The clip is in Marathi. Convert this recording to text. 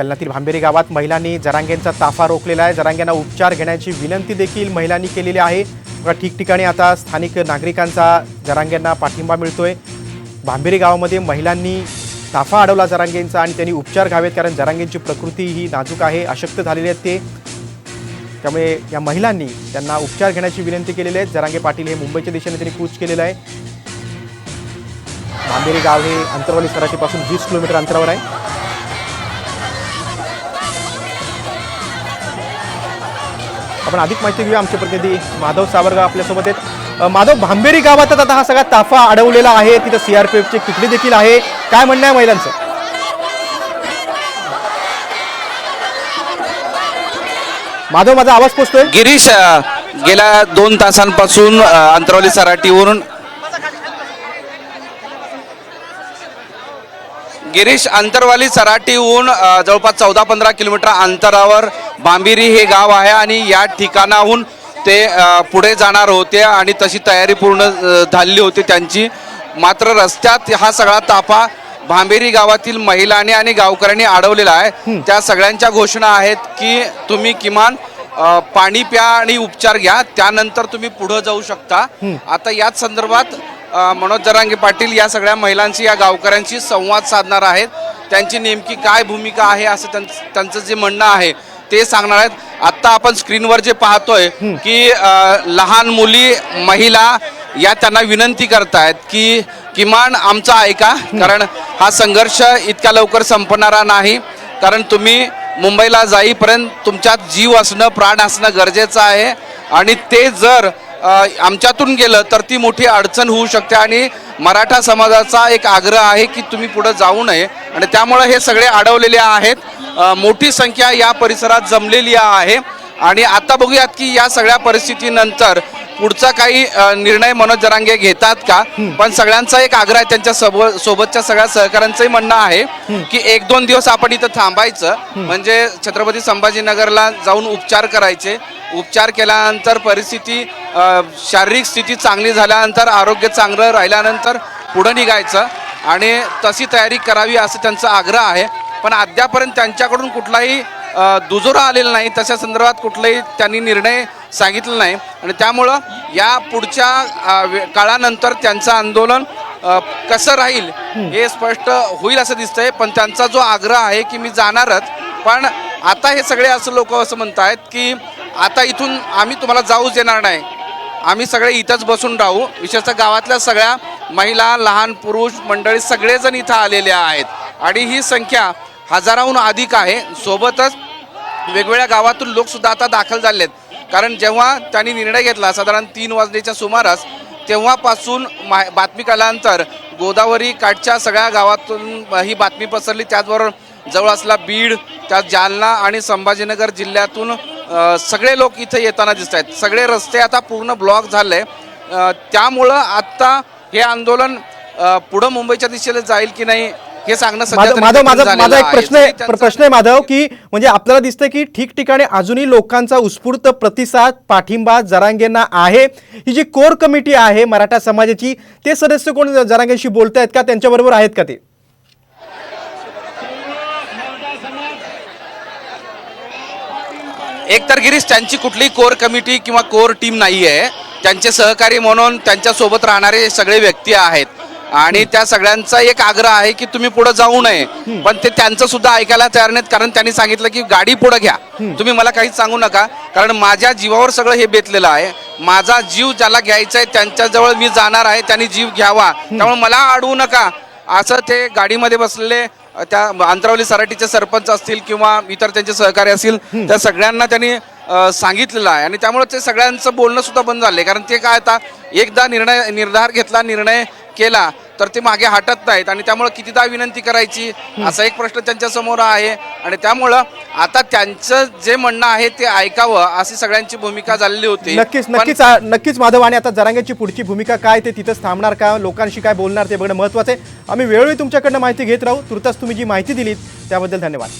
जालन्यातील भांबेरी गावात महिलांनी जरांगेंचा ताफा रोखलेला आहे. जरांग्यांना उपचार घेण्याची विनंती देखील महिलांनी केलेली आहे. बघा ठिकठिकाणी आता स्थानिक नागरिकांचा जरांग्यांना पाठिंबा मिळतोय. भांबेरी गावामध्ये महिलांनी ताफा अडवला जरांगेंचा आणि त्यांनी उपचार घ्यावेत कारण जरांगेंची प्रकृती ही नाजूक आहे अशक्त झालेली आहेत ते. त्यामुळे या महिलांनी त्यांना उपचार घेण्याची विनंती केलेली आहे. जरांगे पाटील हे मुंबईच्या दिशेने त्यांनी कूच केलेलं आहे. भांबेरी गाव हे अंतरवाली सराटीपासून वीस किलोमीटर अंतरावर आहे. आपण अधिक माहिती घेऊया. आमचे प्रतिनिधी माधव सावरगाव आपल्यासोबत आहेत. माधव भांबेरी गावातच आता हा सगळा ताफा अडवलेला आहे. तिथं सीआरपीएफची तुकडी देखील आहे. काय म्हणणं आहे महिलांचं? माधव माझा आवाज पोचतोय? गिरीश गेल्या दोन तासांपासून अंतरावली सराटीवरून गिरीश अंतरवाली सराटीहून जवळपास चौदा पंधरा किलोमीटर अंतरावर बांबिरी हे गाव आहे आणि या ठिकाणाहून ते पुढे जाणार होते आणि तशी तयारी पूर्ण झालेली होती त्यांची. मात्र रस्त्यात हा सगळा ताफा भांबेरी गावातील महिलांनी आणि गावकऱ्यांनी अडवलेला आहे. त्या सगळ्यांच्या घोषणा आहेत की तुम्ही किमान पाणी प्या आणि उपचार घ्या. त्यानंतर तुम्ही पुढे जाऊ शकता. आता याच संदर्भात मनोज जरांगे पाटील या सगळ्या महिलांशी या गावकऱ्यांशी संवाद साधणार आहेत. त्यांची नेमकी काय भूमिका आहे असं त्यांचं त्यांचं जे म्हणणं आहे ते सांगणार आहेत. आत्ता आपण स्क्रीनवर जे पाहतोय की लहान मुली महिला या त्यांना विनंती करतायत की किमान आमचं ऐका कारण हा संघर्ष इतक्या लवकर संपणारा नाही. कारण तुम्ही मुंबईला जाईपर्यंत तुमच्यात जीव असणं प्राण असणं गरजेचं आहे. आणि ते जर आमच्यातून गेलं तर ती मोठी अडचण होऊ शकते आणि मराठा समाजाचा एक आग्रह आहे की तुम्ही पुढं जाऊ नये. आणि त्यामुळं हे सगळे अडवलेले आहेत. मोठी संख्या या परिसरात जमलेली आहे. आणि आता बघूयात की या सगळ्या परिस्थितीनंतर पुढचा काही निर्णय मनोज जरांगे घेतात का? पण सगळ्यांचा एक आग्रह आहे त्यांच्यासोबत सोबतच्या सगळ्या सहकाऱ्यांचंही म्हणणं आहे की एक दोन दिवस आपण इथं थांबायचं. म्हणजे छत्रपती संभाजीनगरला जाऊन उपचार करायचे. उपचार केल्यानंतर परिस्थिती शारीरिक स्थिती चांगली झाल्यानंतर आरोग्य चांगलं राहिल्यानंतर पुढं निघायचं. आणि तशी तयारी करावी असं त्यांचा आग्रह आहे. पण अद्यापर्यंत त्यांच्याकडून कुठलाही दुजोरा आलेला नाही. तशा संदर्भात कुठलाही त्यांनी निर्णय सांगितलं नाही. आणि त्यामुळं या पुढच्या काळानंतर त्यांचं आंदोलन कसं राहील हे स्पष्ट होईल असं दिसतंय. पण त्यांचा जो आग्रह आहे की मी जाणारच. पण आता हे सगळे असं लोक असं म्हणत आहेत की आता इथून आम्ही तुम्हाला जाऊच देणार नाही. आम्ही सगळे इथंच बसून राहू. विशेषतः गावातल्या सगळ्या महिला लहान पुरुष मंडळी सगळेजण इथं आलेले आहेत. आणि ही संख्या हजाराहून अधिक आहे. सोबतच वेगवेगळ्या गावातून लोकसुद्धा आता दाखल झाले आहेत कारण जेव्हा त्यांनी निर्णय घेतला साधारण तीन वाजण्याच्या सुमारास तेव्हापासून मा बातमी कळल्यानंतर गोदावरी काठच्या सगळ्या गावातून ही बातमी पसरली. त्याचबरोबर जवळ असला बीड त्या जालना आणि संभाजीनगर जिल्ह्यातून सगळे लोक इथे येताना दिसत आहेत. सगळे रस्ते आता पूर्ण ब्लॉक झाले. त्यामुळं आत्ता हे आंदोलन पुढं मुंबईच्या दिशेला जाईल की नाही हे सांगणं सध्या माधव तरी माधव कठीण माझा झालेलं माझा एक आहे. प्रश्न आहे त्यांचं- प्रश्न आहे माधव की म्हणजे आपल्याला दिसतंय की ठिकठिकाणी अजूनही लोकांचा उत्स्फूर्त प्रतिसाद पाठिंबा जरांगेंना आहे. ही जी कोर कमिटी आहे मराठा समाजाची ते सदस्य कोण जरांगेंशी बोलतायत का? त्यांच्याबरोबर आहेत का ते? एक तर गिरीश त्यांची कुठलीही कोर कमिटी किंवा कोर टीम नाही आहे त्यांचे सहकारी म्हणून त्यांच्यासोबत राहणारे सगळे व्यक्ती आहेत. आणि त्या सगळ्यांचा एक आग्रह आहे की तुम्ही पुढे जाऊ नये. पण ते त्यांचं सुद्धा ऐकायला तयार नाहीत कारण त्यांनी सांगितलं की गाडी पुढे घ्या. तुम्ही मला काहीच सांगू नका कारण माझ्या जीवावर सगळं हे बेतलेलं आहे. माझा जीव ज्याला घ्यायचा आहे त्यांच्याजवळ मी जाणार आहे त्यांनी जीव घ्यावा. त्यामुळे मला अडवू नका. असं ते गाडीमध्ये बसलेले त्या अंतरावली सराटीचे सरपंच असतील किंवा इतर त्यांचे सहकारी असतील त्या सगळ्यांना त्यांनी सांगितलेलं आहे. आणि त्यामुळे ते सगळ्यांचं बोलणं सुद्धा बंद झाले कारण ते काय आता एकदा निर्णय निर्धार घेतला निर्णय केला तर ते मागे हटत नाहीत आणि त्यामुळे कितीदा विनंती करायची? असा एक प्रश्न त्यांच्यासमोर आहे. आणि त्यामुळं आता त्यांचं जे म्हणणं आहे ते ऐकावं अशी सगळ्यांची भूमिका झालेली होती. नक्कीच नक्कीच नक्कीच माधव आणि आता जरांगेंची पुढची भूमिका काय ते तिथंच थांबणार का लोकांशी काय बोलणार ते बघणं महत्वाचं आहे. आम्ही वेळोवेळी तुमच्याकडनं माहिती घेत राहू. तुर्तास तुम्ही जी माहिती दिलीत त्याबद्दल धन्यवाद.